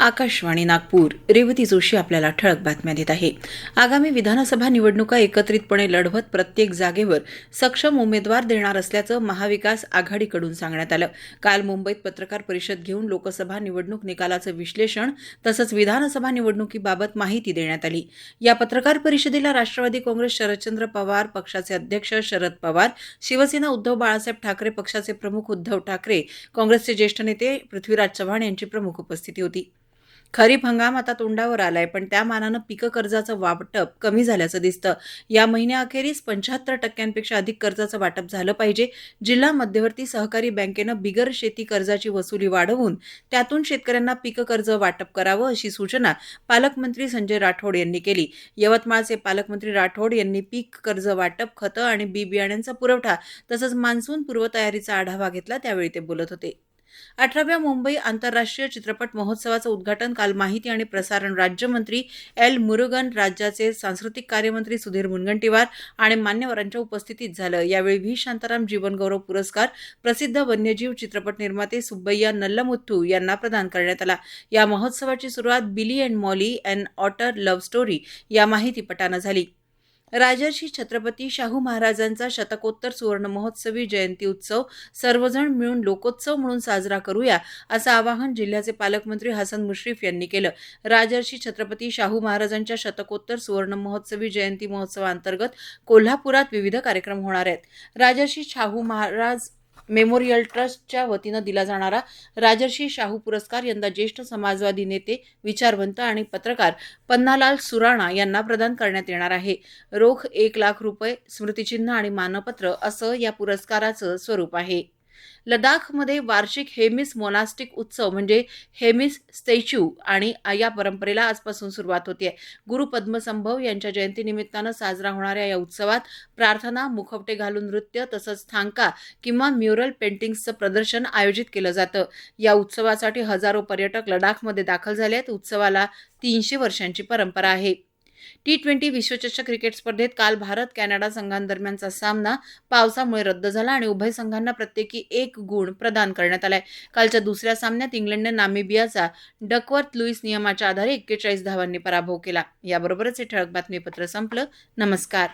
आकाशवाणी नागपूर. रेवती जोशी आपल्याला ठळक बातम्या देत आहे. आगामी विधानसभा निवडणुका एकत्रितपणे लढवत प्रत्येक जागेवर सक्षम उमेदवार देणार असल्याचं महाविकास आघाडीकडून सांगण्यात आलं. काल मुंबईत पत्रकार परिषद घेऊन लोकसभा निवडणूक निकालाचं विश्लेषण तसंच विधानसभा निवडणुकीबाबत माहिती देण्यात आली. या पत्रकार परिषदेला राष्ट्रवादी काँग्रेस शरदचंद्र पवार पक्षाचे अध्यक्ष शरद पवार शिवसेना उद्धव बाळासाहेब ठाकरे पक्षाचे प्रमुख उद्धव ठाकरे काँग्रेसचे ज्येष्ठ नेते पृथ्वीराज चव्हाण यांची प्रमुख उपस्थिती होती. खरीप हंगाम आता तोंडावर आलाय पण त्या मानानं पीक कर्जाचं वाटप कमी झाल्याचं दिसतं. या महिन्याअखेरीस पंच्याहत्तर टक्क्यांपेक्षा अधिक कर्जाचं वाटप झालं पाहिजे. जिल्हा मध्यवर्ती सहकारी बँकेनं बिगर शेती कर्जाची वसुली वाढवून त्यातून शेतकऱ्यांना पीक कर्ज वाटप करावं अशी सूचना पालकमंत्री संजय राठोड यांनी केली. यवतमाळचे पालकमंत्री राठोड यांनी पीक कर्ज वाटप खतं आणि बी बियाण्यांचा पुरवठा तसंच मान्सून पूर्वतयारीचा आढावा घेतला त्यावेळी ते बोलत होते. अठराव्या मुंबई आंतरराष्ट्रीय चित्रपट महोत्सवाचं उद्घाटन काल माहिती आणि प्रसारण राज्यमंत्री एल मुरुगन राज्याचे सांस्कृतिक कार्यमंत्री सुधीर मुनगंटीवार आणि मान्यवरांच्या उपस्थितीत झालं. यावेळी व्ही. शांताराम जीवनगौरव पुरस्कार प्रसिद्ध वन्यजीव चित्रपट निर्माते सुब्बय्या नल्लमुथ्थू यांना प्रदान करण्यात आला. या महोत्सवाची सुरुवात Billy and Molly and otter love story या माहितीपटानं झाली. राजर्षी छत्रपती शाहू महाराजांचा शतकोत्तर सुवर्ण महोत्सवी जयंती उत्सव सर्वजण मिळून लोकोत्सव म्हणून साजरा करूया असं आवाहन जिल्ह्याचे पालकमंत्री हसन मुश्रीफ यांनी केलं. राजर्षी छत्रपती शाहू महाराजांच्या शतकोत्तर सुवर्ण महोत्सवी जयंती महोत्सवाअंतर्गत कोल्हापुरात विविध कार्यक्रम होणार आहेत. राजर्षी शाहू महाराज मेमोरियल ट्रस्टच्या वतीनं दिला जाणारा राजर्षी शाहू पुरस्कार यंदा ज्येष्ठ समाजवादी नेते विचारवंत आणि पत्रकार पन्नालाल सुराणा यांना प्रदान करण्यात येणार आहे. रोख एक लाख रुपये स्मृतिचिन्ह आणि मानपत्र असं या पुरस्काराचं स्वरूप आहे. लडाखमध्ये वार्षिक हेमिस मोनास्टिक उत्सव म्हणजे हेमिस स्टॅच्यू आणि या परंपरेला आजपासून सुरुवात होते गुरु पद्मसंभव यांच्या जयंतीनिमित्तानं साजरा होणाऱ्या या उत्सवात प्रार्थना मुखवटे घालून नृत्य तसंच थांका किंवा म्युरल पेंटिंग्सचं प्रदर्शन आयोजित केलं जातं. या उत्सवासाठी हजारो पर्यटक लडाखमध्ये दाखल झाले आहेत उत्सवाला तीनशे वर्षांची परंपरा आहे. टी ट्वेंटी विश्वचषक क्रिकेट स्पर्धेत काल भारत कॅनडा संघांदरम्यानचा सामना पावसामुळे रद्द झाला आणि उभय संघांना प्रत्येकी एक गुण प्रदान करण्यात आलाय. कालच्या दुसऱ्या सामन्यात इंग्लंडने नामिबियाचा डकवर्थ लुईस नियमाच्या आधारे एक्केचाळीस धावांनी पराभव केला. याबरोबरच हे ठळक बातमीपत्र संपलं. नमस्कार.